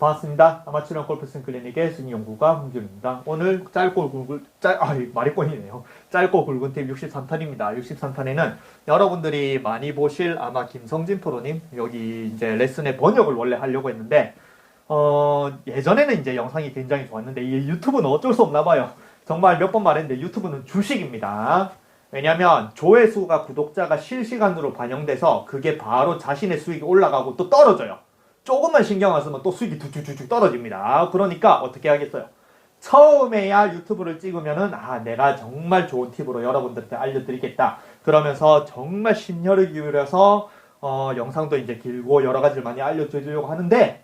반갑습니다. 아마추어 골프슨 클리닉의 승연구가 홍준입니다. 오늘 짧고 굵은, 짧, 아, 말이 꼬이네요. 짧고 굵은 팁 63탄입니다. 63탄에는 여러분들이 많이 보실 아마 김성진 프로님, 여기 이제 레슨의 번역을 원래 하려고 했는데, 어, 예전에는 이제 영상이 굉장히 좋았는데, 이 유튜브는 어쩔 수 없나 봐요. 정말 몇 번 말했는데, 유튜브는 주식입니다. 왜냐면 조회수가 구독자가 실시간으로 반영돼서 그게 바로 자신의 수익이 올라가고 또 떨어져요. 조금만 신경 안 쓰면 또 수익이 툭툭툭툭 떨어집니다. 그러니까 어떻게 하겠어요? 처음에야 유튜브를 찍으면은 아 내가 정말 좋은 팁으로 여러분들한테 알려드리겠다. 그러면서 정말 심혈을 기울여서 어, 영상도 이제 길고 여러 가지를 많이 알려드리려고 하는데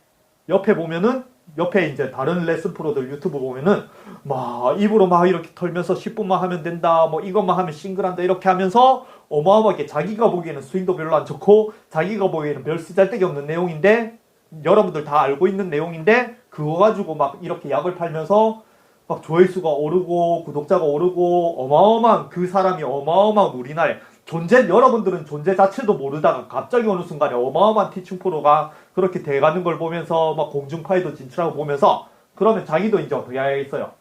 옆에 보면은 옆에 이제 다른 레슨 프로들 유튜브 보면은 막 입으로 막 이렇게 털면서 10분만 하면 된다 뭐 이것만 하면 싱글한다 이렇게 하면서 어마어마하게 자기가 보기에는 스윙도 별로 안 좋고 자기가 보기에는 별 쓰잘데기 없는 내용인데 여러분들 다 알고 있는 내용인데 그거 가지고 막 이렇게 약을 팔면서 막 조회수가 오르고 구독자가 오르고 어마어마한 그 사람이 어마어마한 우리나라에 존재 여러분들은 존재 자체도 모르다가 갑자기 어느 순간에 어마어마한 티칭 프로가 그렇게 돼가는 걸 보면서 막 공중파에도 진출하고 보면서 그러면 자기도 이제 어떻게 하겠어요?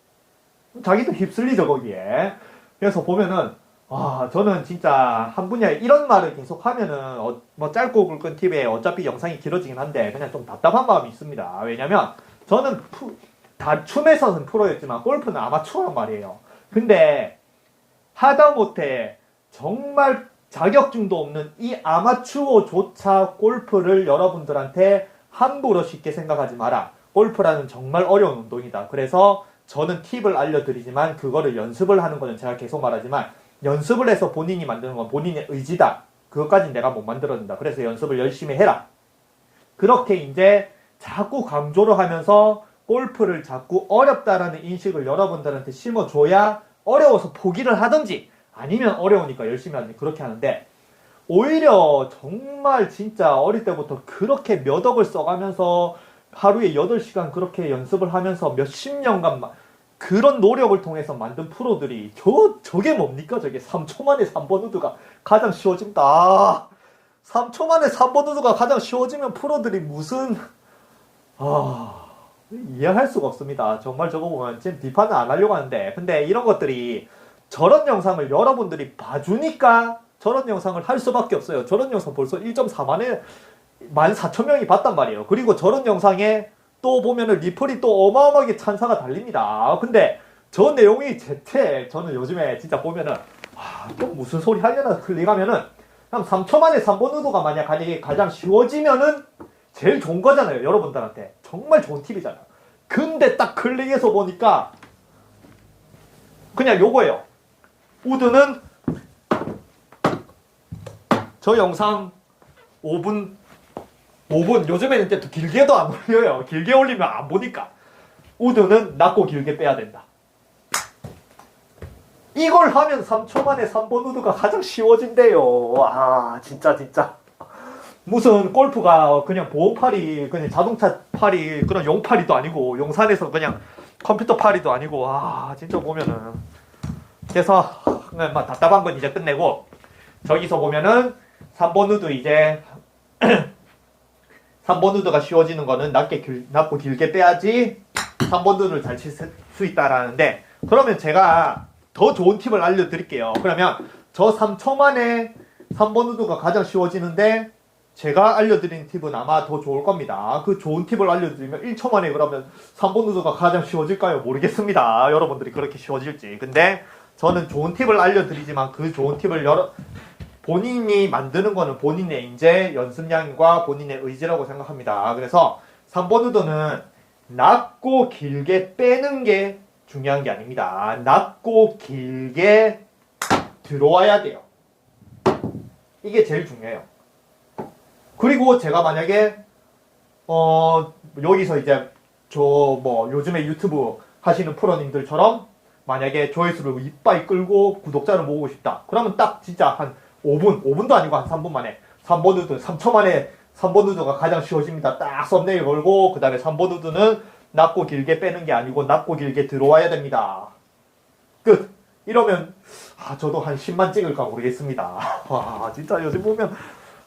자기도 휩쓸리죠 거기에. 그래서 보면은 아 저는 진짜 한 분야에 이런 말을 계속 하면은 어, 뭐 짧고 굵은 팁에 어차피 영상이 길어지긴 한데 그냥 좀 답답한 마음이 있습니다. 왜냐면 저는 푸, 다 춤에서는 프로였지만 골프는 아마추어란 말이에요. 근데 하다못해 정말 자격증도 없는 이 아마추어조차 골프를 여러분들한테 함부로 쉽게 생각하지 마라. 골프라는 정말 어려운 운동이다. 그래서 저는 팁을 알려드리지만 그거를 연습을 하는 거는 제가 계속 말하지만 연습을 해서 본인이 만드는 건 본인의 의지다. 그것까지 내가 못 만들어준다. 그래서 연습을 열심히 해라. 그렇게 이제 자꾸 강조를 하면서 골프를 자꾸 어렵다라는 인식을 여러분들한테 심어줘야 어려워서 포기를 하든지 아니면 어려우니까 열심히 하든지 그렇게 하는데 오히려 정말 진짜 어릴 때부터 그렇게 몇 억을 써가면서 하루에 8시간 그렇게 연습을 하면서 몇십 년간 마- 그런 노력을 통해서 만든 프로들이 저, 저게 뭡니까? 저게 3초 만에 3번 우드가 가장 쉬워진다. 아, 3초 만에 3번 우드가 가장 쉬워지면 프로들이 무슨, 아, 이해할 수가 없습니다. 정말 저거 보면 지금 비판은 안 하려고 하는데. 근데 이런 것들이 저런 영상을 여러분들이 봐주니까 저런 영상을 할 수밖에 없어요. 저런 영상 벌써 1.4만에 14,000명이 봤단 말이에요. 그리고 저런 영상에 또 보면은 리플이 또 어마어마하게 찬사가 달립니다. 근데 저 내용이 제태 저는 요즘에 진짜 보면은 아, 또 무슨 소리 하려나 클릭하면은 한 3초 만에 3번 의도가 만약 가장- 가장 쉬워지면은 제일 좋은 거잖아요. 여러분들한테. 정말 좋은 팁이잖아요. 근데 딱 클릭해서 보니까 그냥 요거예요. 우드는 저 영상 5분 5분 요즘에는 또 길게도 안 올려요. 길게 올리면 안 보니까 우드는 낮고 길게 빼야 된다. 이걸 하면 3초 만에 3번 우드가 가장 쉬워진대요. 와 진짜 진짜 무슨 골프가 그냥 보호팔이 그냥 자동차 팔이 그런 용팔이도 아니고 용산에서 그냥 컴퓨터 팔이도 아니고 와 진짜 보면은 그래서 막 답답한 건 이제 끝내고 저기서 보면은 3번 우드 이제 3번 우드가 쉬워지는 거는 낮게 길, 낮고 길게 빼야지 3번 우드를 잘 칠 수 있다라는데 그러면 제가 더 좋은 팁을 알려드릴게요. 그러면 저 3초 만에 3번 우드가 가장 쉬워지는데 제가 알려드린 팁은 아마 더 좋을 겁니다. 그 좋은 팁을 알려드리면 1초 만에 그러면 3번 우드가 가장 쉬워질까요? 모르겠습니다. 여러분들이 그렇게 쉬워질지. 근데 저는 좋은 팁을 알려드리지만 그 좋은 팁을 여러, 본인이 만드는 거는 본인의 이제 연습량과 본인의 의지라고 생각합니다. 그래서 3번 우드는 낮고 길게 빼는 게 중요한 게 아닙니다. 낮고 길게 들어와야 돼요. 이게 제일 중요해요. 그리고 제가 만약에 어 여기서 이제 저 뭐 요즘에 유튜브 하시는 프로님들처럼 만약에 조회수를 이빠이 끌고 구독자를 모으고 싶다. 그러면 딱 진짜 한 5분, 5분도 아니고 한 3분 만에 3번 우드, 3초 만에 3번 우드가 가장 쉬워집니다. 딱 썸네일 걸고 그 다음에 3번 우드는 낮고 길게 빼는 게 아니고 낮고 길게 들어와야 됩니다. 끝. 이러면 아 저도 한 10만 찍을까 모르겠습니다. 와 진짜 요즘 보면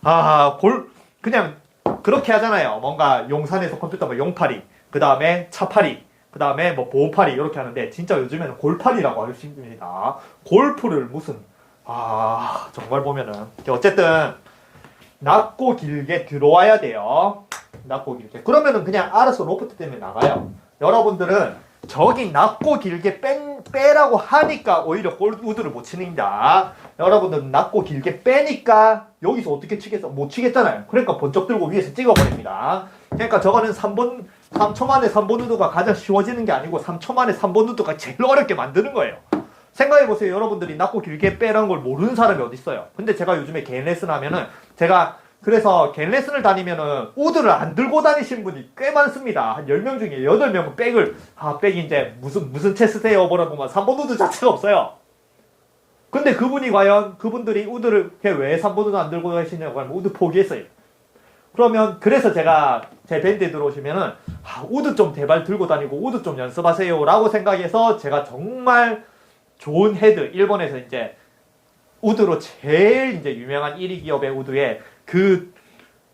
아골 그냥 그렇게 하잖아요. 뭔가 용산에서 컴퓨터 뭐 용팔이 그 다음에 차팔이, 그 다음에 뭐 보호팔이 이렇게 하는데 진짜 요즘에는 골팔이라고 하십니다. 골프를 무슨 아 정말 보면은 어쨌든 낮고 길게 들어와야 돼요. 낮고 길게. 그러면은 그냥 알아서 로프트 때문에 나가요. 여러분들은 저기 낮고 길게 뺀, 빼라고 하니까 오히려 골 우드를 못 치는다. 여러분들은 낮고 길게 빼니까 여기서 어떻게 치겠어? 못 치겠잖아요. 그러니까 번쩍 들고 위에서 찍어버립니다. 그러니까 저거는 3번, 3초 만에 3번 우드가 가장 쉬워지는 게 아니고 3초 만에 3번 우드가 제일 어렵게 만드는 거예요. 생각해보세요. 여러분들이 낮고 길게 빼라는 걸 모르는 사람이 어디 있어요. 근데 제가 요즘에 개인 레슨 하면은 제가 그래서 개인 레슨을 다니면은 우드를 안 들고 다니신 분이 꽤 많습니다. 한 10명 중에 8명은 백을 아 백이 이제 무슨 무슨 체스세요 보라고만 3번 우드 자체가 없어요. 근데 그분이 과연 그분들이 우드를 왜 3번 우드 안 들고 가시냐고 하면 우드 포기했어요. 그러면 그래서 제가 제 밴드에 들어오시면은 아, 우드 좀 대발 들고 다니고 우드 좀 연습하세요 라고 생각해서 제가 정말 좋은 헤드 일본에서 이제 우드로 제일 이제 유명한 1위 기업의 우드에 그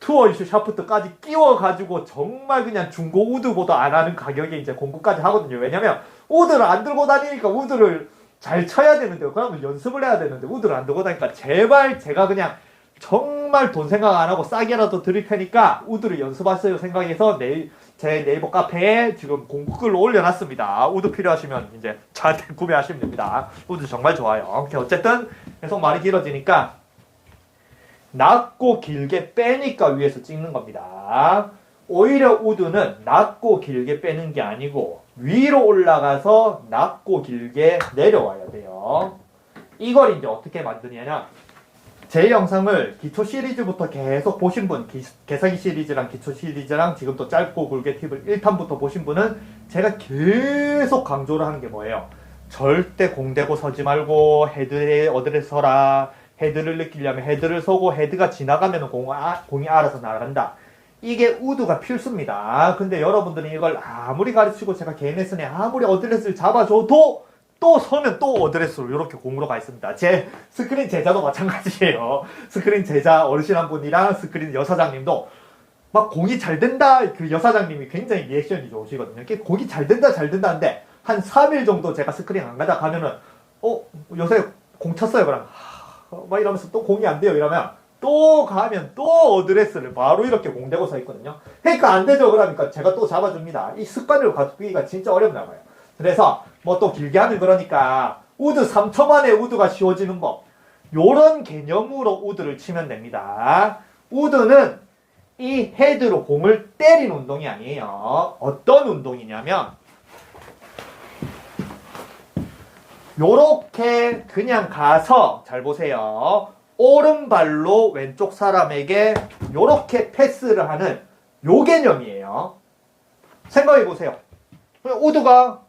투어 이슈 샤프트까지 끼워가지고 정말 그냥 중고 우드보다 안 하는 가격에 이제 공구까지 하거든요. 왜냐면 우드를 안 들고 다니니까 우드를 잘 쳐야 되는데 그러면 연습을 해야 되는데 우드를 안 들고 다니니까 제발 제가 그냥 정말 돈 생각 안 하고 싸게라도 드릴 테니까 우드를 연습하세요 생각해서 내일 제 네이버 카페에 지금 공구글로 올려놨습니다. 우드 필요하시면 이제 저한테 구매하시면 됩니다. 우드 정말 좋아요. 어쨌든 계속 말이 길어지니까 낮고 길게 빼니까 위에서 찍는 겁니다. 오히려 우드는 낮고 길게 빼는 게 아니고 위로 올라가서 낮고 길게 내려와야 돼요. 이걸 이제 어떻게 만드냐면 제 영상을 기초 시리즈부터 계속 보신 분, 기, 개사기 시리즈랑 기초 시리즈랑 지금 또 짧고 굵게 팁을 1탄부터 보신 분은 제가 계속 강조를 하는 게 뭐예요? 절대 공대고 서지 말고 헤드에 어디를 서라. 헤드를 느끼려면 헤드를 서고 헤드가 지나가면 공, 아, 공이 알아서 날아간다. 이게 우드가 필수입니다. 근데 여러분들은 이걸 아무리 가르치고 제가 개인 레슨에 아무리 어드레스를 잡아줘도 또 서면 또 어드레스로 이렇게 공으로 가 있습니다. 제 스크린 제자도 마찬가지예요. 스크린 제자 어르신 한 분이랑 스크린 여사장님도 막 공이 잘 된다 그 여사장님이 굉장히 리액션이 좋으시거든요. 이렇게 공이 잘 된다 잘 된다는데 한 3일 정도 제가 스크린 안 가다 가면은 어 요새 공 쳤어요 그럼 막 이러면서 또 공이 안 돼요 이러면 또 가면 또 어드레스를 바로 이렇게 공대고 서 있거든요. 그러니까 안 되죠 그러니까 제가 또 잡아줍니다. 이 습관을 가지기가 진짜 어렵나 봐요. 그래서 뭐 또 길게 하면 그러니까 우드 3초 만에 우드가 쉬워지는 법 요런 개념으로 우드를 치면 됩니다. 우드는 이 헤드로 공을 때리는 운동이 아니에요. 어떤 운동이냐면 요렇게 그냥 가서 잘 보세요. 오른발로 왼쪽 사람에게 요렇게 패스를 하는 요 개념이에요. 생각해 보세요. 우드가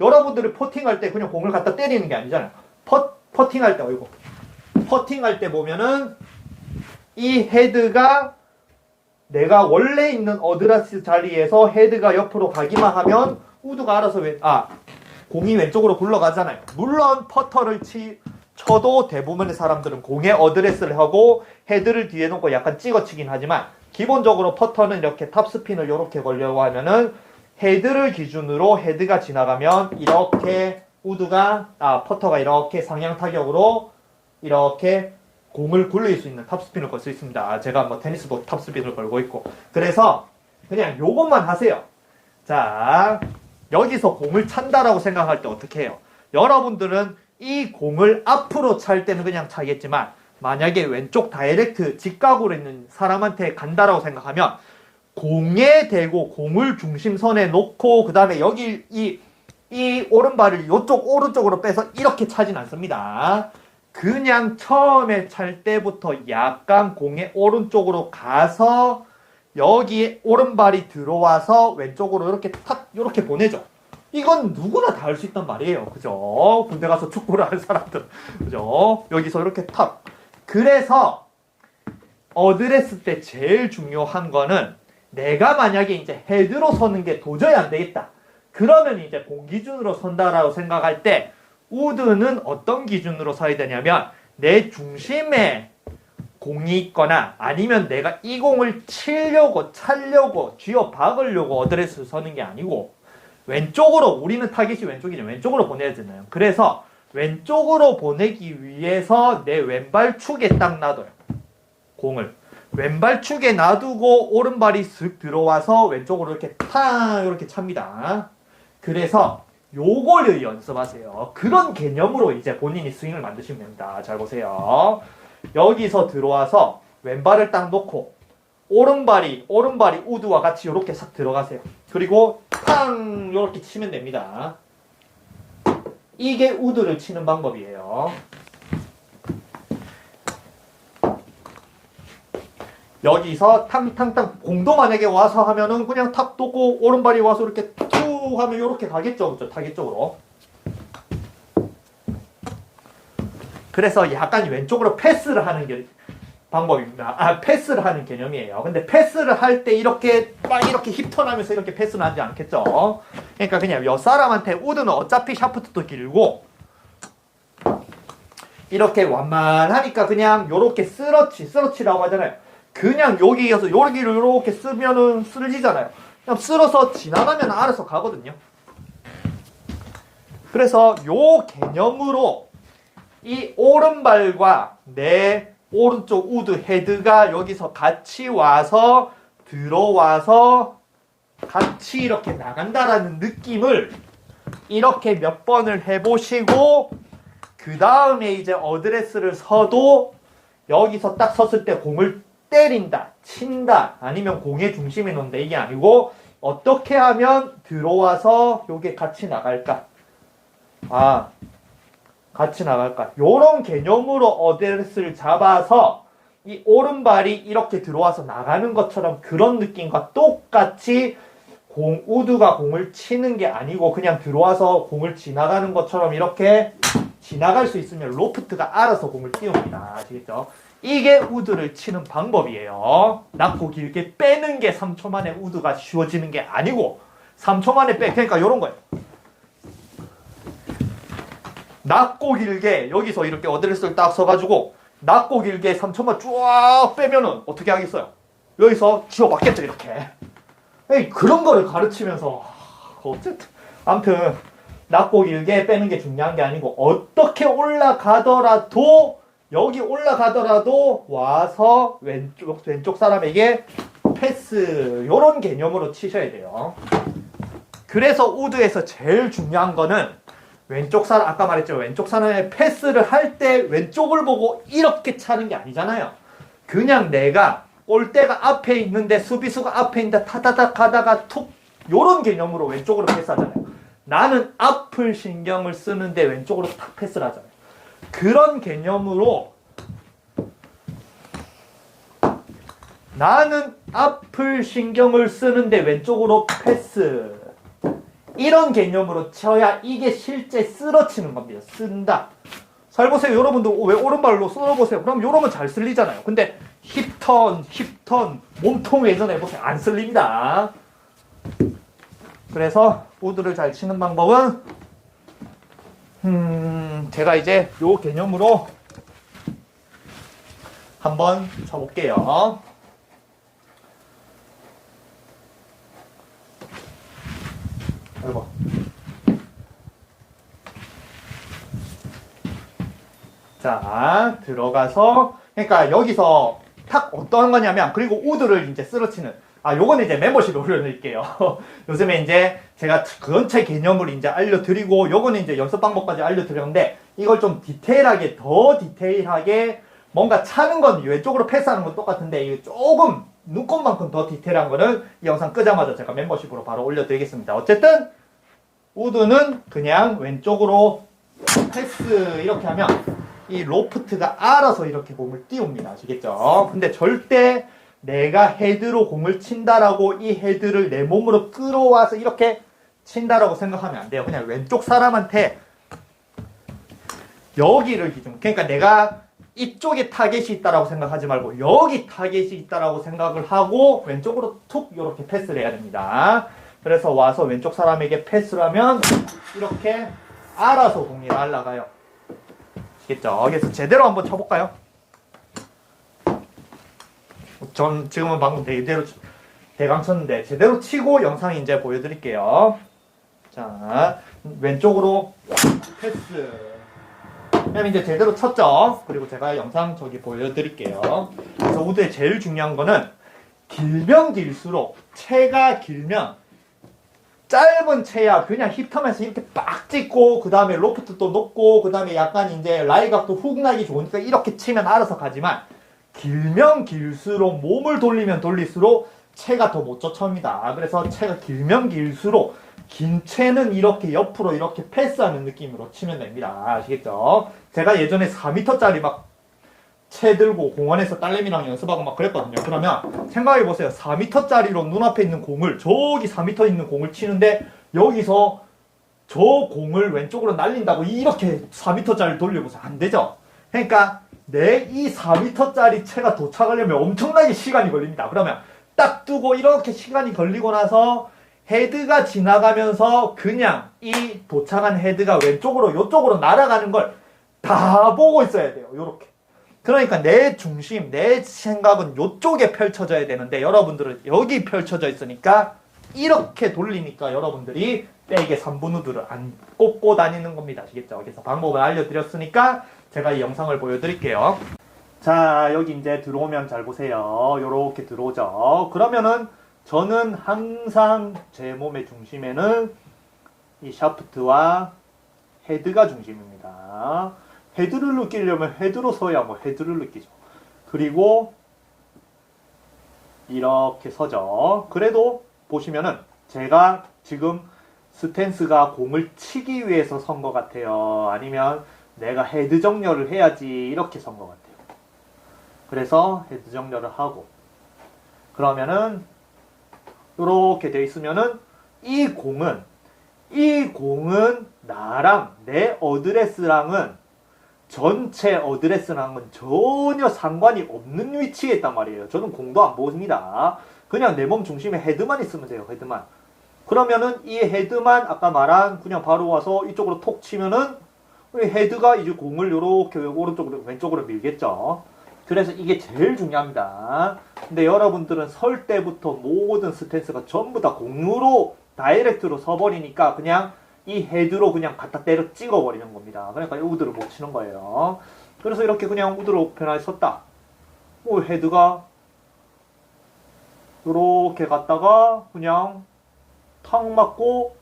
여러분들이 퍼팅할 때 그냥 공을 갖다 때리는 게 아니잖아요. 퍼, 퍼팅할 때, 어이구. 퍼팅할 때 보면은 이 헤드가 내가 원래 있는 어드레스 자리에서 헤드가 옆으로 가기만 하면 우드가 알아서 왼, 아, 공이 왼쪽으로 굴러가잖아요. 물론 퍼터를 치, 쳐도 대부분의 사람들은 공에 어드레스를 하고 헤드를 뒤에 놓고 약간 찍어치긴 하지만 기본적으로 퍼터는 이렇게 탑스핀을 이렇게 걸려고 하면은 헤드를 기준으로 헤드가 지나가면 이렇게 우드가 아 퍼터가 이렇게 상향 타격으로 이렇게 공을 굴릴 수 있는 탑스핀을 걸 수 있습니다. 제가 뭐 테니스도 탑스핀을 걸고 있고 그래서 그냥 요것만 하세요. 자 여기서 공을 찬다라고 생각할 때 어떻게 해요? 여러분들은 이 공을 앞으로 찰 때는 그냥 차겠지만 만약에 왼쪽 다이렉트 직각으로 있는 사람한테 간다라고 생각하면 공에 대고 공을 중심선에 놓고 그 다음에 여기 이, 이 오른발을 이쪽 오른쪽으로 빼서 이렇게 차진 않습니다. 그냥 처음에 찰 때부터 약간 공의 오른쪽으로 가서 여기 오른발이 들어와서 왼쪽으로 이렇게 탁 이렇게 보내죠. 이건 누구나 다 할 수 있단 말이에요. 그죠? 군대 가서 축구를 하는 사람들. 그죠? 여기서 이렇게 탁. 그래서 어드레스 때 제일 중요한 거는 내가 만약에 이제 헤드로 서는 게 도저히 안 되겠다. 그러면 이제 공 기준으로 선다라고 생각할 때 우드는 어떤 기준으로 서야 되냐면 내 중심에 공이 있거나 아니면 내가 이 공을 치려고 차려고 쥐어 박으려고 어드레스 서는 게 아니고 왼쪽으로 우리는 타깃이 왼쪽이죠. 왼쪽으로 보내야 되나요? 그래서 왼쪽으로 보내기 위해서 내 왼발 축에 딱 놔둬요. 공을 왼발 축에 놔두고 오른발이 슥 들어와서 왼쪽으로 이렇게 탁 이렇게 찹니다. 그래서 요거를 연습하세요. 그런 개념으로 이제 본인이 스윙을 만드시면 됩니다. 잘 보세요. 여기서 들어와서 왼발을 딱 놓고 오른발이 오른발이 우드와 같이 이렇게 싹 들어가세요. 그리고 탕 이렇게 치면 됩니다. 이게 우드를 치는 방법이에요. 여기서 탕탕탕 공도 만약에 와서 하면은 그냥 탁 놓고 오른발이 와서 이렇게 툭 하면 이렇게 가겠죠. 그죠? 타겟 쪽으로. 그래서 약간 왼쪽으로 패스를 하는 게 방법입니다. 아, 패스를 하는 개념이에요. 근데 패스를 할 때 이렇게 막 이렇게 힙턴하면서 이렇게 패스는 하지 않겠죠. 그러니까 그냥 여 사람한테 우드는 어차피 샤프트도 길고 이렇게 완만하니까 그냥 요렇게 쓰러치, 쓰러치라고 하잖아요. 그냥 여기에서 여기를 이렇게 쓰면은 쓸리잖아요. 그냥 쓸어서 지나가면 알아서 가거든요. 그래서 요 개념으로 이 오른발과 내 오른쪽 우드 헤드가 여기서 같이 와서 들어와서 같이 이렇게 나간다라는 느낌을 이렇게 몇 번을 해보시고 그 다음에 이제 어드레스를 서도 여기서 딱 섰을 때 공을 때린다, 친다, 아니면 공의 중심에 놓는다 이게 아니고 어떻게 하면 들어와서 요게 같이 나갈까? 아, 같이 나갈까? 요런 개념으로 어드레스를 잡아서 이 오른발이 이렇게 들어와서 나가는 것처럼 그런 느낌과 똑같이 공, 우드가 공을 치는 게 아니고 그냥 들어와서 공을 지나가는 것처럼 이렇게 지나갈 수 있으면 로프트가 알아서 공을 띄웁니다. 아시겠죠? 이게 우드를 치는 방법이에요. 낮고 길게 빼는 게 3초 만에 우드가 쉬워지는 게 아니고 3초 만에 빼. 그러니까 이런 거예요. 낮고 길게 여기서 이렇게 어드레스를 딱 써가지고 낮고 길게 3초만 쫙 빼면은 어떻게 하겠어요? 여기서 지워 맞겠죠 이렇게. 에이, 그런 거를 가르치면서 어쨌든 아무튼 낮고 길게 빼는 게 중요한 게 아니고 어떻게 올라가더라도 여기 올라가더라도 와서 왼쪽 왼쪽 사람에게 패스 요런 개념으로 치셔야 돼요. 그래서 우드에서 제일 중요한 거는 왼쪽 사람 아까 말했죠 왼쪽 사람의 패스를 할 때 왼쪽을 보고 이렇게 차는 게 아니잖아요. 그냥 내가 골대가 앞에 있는데 수비수가 앞에 있는데 타다닥 하다가 툭 요런 개념으로 왼쪽으로 패스하잖아요. 나는 앞을 신경을 쓰는데 왼쪽으로 탁 패스를 하잖아요. 그런 개념으로 나는 앞을 신경을 쓰는데 왼쪽으로 패스 이런 개념으로 쳐야 이게 실제 쓰러치는 겁니다. 쓴다. 잘 보세요. 여러분도 왜 오른발로 쓸어보세요. 그럼 요러면 잘 쓸리잖아요. 근데 힙턴, 힙턴, 몸통 회전 해보세요. 안 쓸립니다. 그래서 우드를 잘 치는 방법은 음, 제가 이제 요 개념으로 한번 쳐볼게요. 아이고. 자, 들어가서, 그러니까 여기서 탁 어떤 거냐면, 그리고 우드를 이제 쓰러치는, 아, 요거는 이제 멤버십에 올려드릴게요. 요즘에 이제 제가 전체 개념을 이제 알려드리고, 요거는 이제 연습 방법까지 알려드렸는데, 이걸 좀 디테일하게, 더 디테일하게, 뭔가 차는 건 왼쪽으로 패스하는 건 똑같은데, 이게 조금, 눈곱만큼 더 디테일한 거는 이 영상 끄자마자 제가 멤버십으로 바로 올려드리겠습니다. 어쨌든, 우드는 그냥 왼쪽으로 패스 이렇게 하면 이 로프트가 알아서 이렇게 공을 띄웁니다. 아시겠죠? 근데 절대 내가 헤드로 공을 친다라고 이 헤드를 내 몸으로 끌어와서 이렇게 친다라고 생각하면 안 돼요. 그냥 왼쪽 사람한테 여기를 기준. 그러니까 내가 이쪽에 타겟이 있다라고 생각하지 말고 여기 타겟이 있다라고 생각을 하고 왼쪽으로 툭 이렇게 패스를 해야 됩니다. 그래서 와서 왼쪽 사람에게 패스를 하면 이렇게 알아서 공이 날아가요. 아시겠죠? 그래서 제대로 한번 쳐볼까요? 전 지금은 방금 대대로 대강 쳤는데 제대로 치고 영상 이제 보여드릴게요. 자 왼쪽으로 패스. 그럼 이제 제대로 쳤죠. 그리고 제가 영상 저기 보여드릴게요. 그래서 우드의 제일 중요한 거는 길면 길수록 채가 길면 짧은 채야 그냥 힙텀에서 이렇게 빡 찍고 그 다음에 로프트도 높고 그 다음에 약간 이제 라이각도 훅 나기 좋으니까 이렇게 치면 알아서 가지만 길면 길수록 몸을 돌리면 돌릴수록 채가 더 못 젖혀옵니다. 그래서 채가 길면 길수록 긴 채는 이렇게 옆으로 이렇게 패스하는 느낌으로 치면 됩니다. 아시겠죠? 제가 예전에 4m짜리 막 채 들고 공원에서 딸내미랑 연습하고 막 그랬거든요. 그러면 생각해 보세요. 4m짜리로 눈앞에 있는 공을 저기 4m 있는 공을 치는데 여기서 저 공을 왼쪽으로 날린다고 이렇게 4m짜리 돌려보세요. 안 되죠? 그러니까 내 이 4m짜리 채가 도착하려면 엄청나게 시간이 걸립니다. 그러면 딱 두고 이렇게 시간이 걸리고 나서 헤드가 지나가면서 그냥 이 도착한 헤드가 왼쪽으로 이쪽으로 날아가는 걸 다 보고 있어야 돼요. 요렇게. 그러니까 내 중심, 내 생각은 이쪽에 펼쳐져야 되는데 여러분들은 여기 펼쳐져 있으니까 이렇게 돌리니까 여러분들이 백에 3분 우드를 안 꽂고 다니는 겁니다. 아시겠죠? 그래서 방법을 알려드렸으니까 제가 이 영상을 보여드릴게요. 자, 여기 이제 들어오면 잘 보세요. 요렇게 들어오죠. 그러면은 저는 항상 제 몸의 중심에는 이 샤프트와 헤드가 중심입니다. 헤드를 느끼려면 헤드로 서야 뭐 헤드를 느끼죠. 그리고 이렇게 서죠. 그래도 보시면은 제가 지금 스탠스가 공을 치기 위해서 선 것 같아요. 아니면 내가 헤드 정렬을 해야지 이렇게 선 것 같아요. 그래서 헤드 정렬을 하고 그러면은 이렇게 돼 있으면은 이 공은 이 공은 나랑 내 어드레스랑은 전체 어드레스랑은 전혀 상관이 없는 위치에 있단 말이에요. 저는 공도 안 보습니다. 그냥 내 몸 중심에 헤드만 있으면 돼요. 헤드만. 그러면은 이 헤드만 아까 말한 그냥 바로 와서 이쪽으로 톡 치면은 헤드가 이제 공을 이렇게 오른쪽으로 왼쪽으로 밀겠죠. 그래서 이게 제일 중요합니다. 근데 여러분들은 설 때부터 모든 스탠스가 전부 다 공으로 다이렉트로 서버리니까 그냥 이 헤드로 그냥 갖다 때려 찍어버리는 겁니다. 그러니까 이 우드를 못 치는 거예요. 그래서 이렇게 그냥 우드로 편하게 섰다. 뭐 헤드가 이렇게 갔다가 그냥 탁 맞고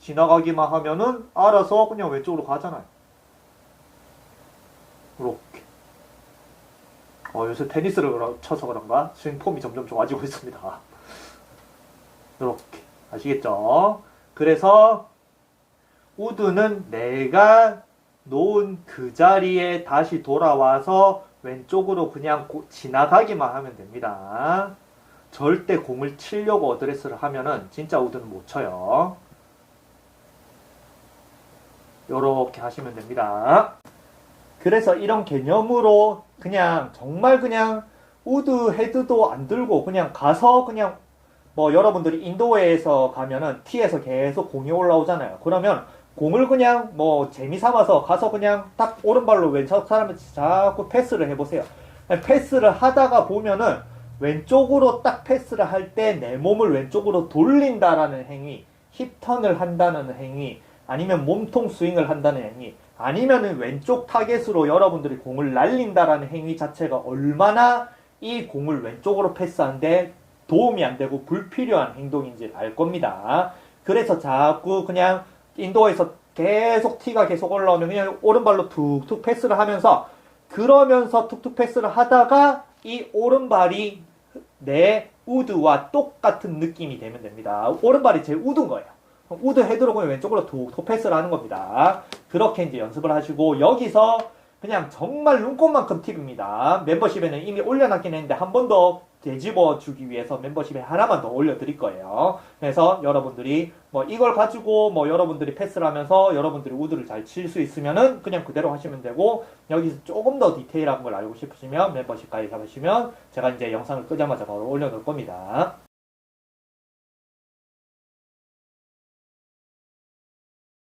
지나가기만 하면은 알아서 그냥 왼쪽으로 가잖아요. 이렇게. 어, 요새 테니스를 쳐서 그런가 스윙 폼이 점점 좋아지고 있습니다. 이렇게 아시겠죠? 그래서 우드는 내가 놓은 그 자리에 다시 돌아와서 왼쪽으로 그냥 고- 지나가기만 하면 됩니다. 절대 공을 치려고 어드레스를 하면은 진짜 우드는 못 쳐요. 요렇게 하시면 됩니다. 그래서 이런 개념으로 그냥 정말 그냥 우드 헤드도 안 들고 그냥 가서 그냥 뭐 여러분들이 인도에서 가면은 티에서 계속 공이 올라오잖아요. 그러면 공을 그냥 뭐 재미 삼아서 가서 그냥 딱 오른발로 왼쪽 사람한테 자꾸 패스를 해보세요. 패스를 하다가 보면은 왼쪽으로 딱 패스를 할 때 내 몸을 왼쪽으로 돌린다라는 행위, 힙턴을 한다는 행위, 아니면 몸통 스윙을 한다는 행위, 아니면은 왼쪽 타겟으로 여러분들이 공을 날린다라는 행위 자체가 얼마나 이 공을 왼쪽으로 패스하는데 도움이 안 되고 불필요한 행동인지 알 겁니다. 그래서 자꾸 그냥 인도에서 계속 티가 계속 올라오면 그냥 오른발로 툭툭 패스를 하면서 그러면서 툭툭 패스를 하다가 이 오른발이 내 우드와 똑같은 느낌이 되면 됩니다. 오른발이 제일 우드인 거예요. 우드 헤드로 그냥 왼쪽으로 툭툭 패스를 하는 겁니다. 그렇게 이제 연습을 하시고 여기서 그냥 정말 눈꽃만큼 팁입니다. 멤버십에는 이미 올려놨긴 했는데 한 번 더 되집어 주기 위해서 멤버십에 하나만 더 올려드릴 거예요. 그래서 여러분들이 뭐 이걸 가지고 뭐 여러분들이 패스를 하면서 여러분들이 우드를 잘 칠 수 있으면은 그냥 그대로 하시면 되고 여기서 조금 더 디테일한 걸 알고 싶으시면 멤버십 가입하시면 제가 이제 영상을 끄자마자 바로 올려놓을 겁니다.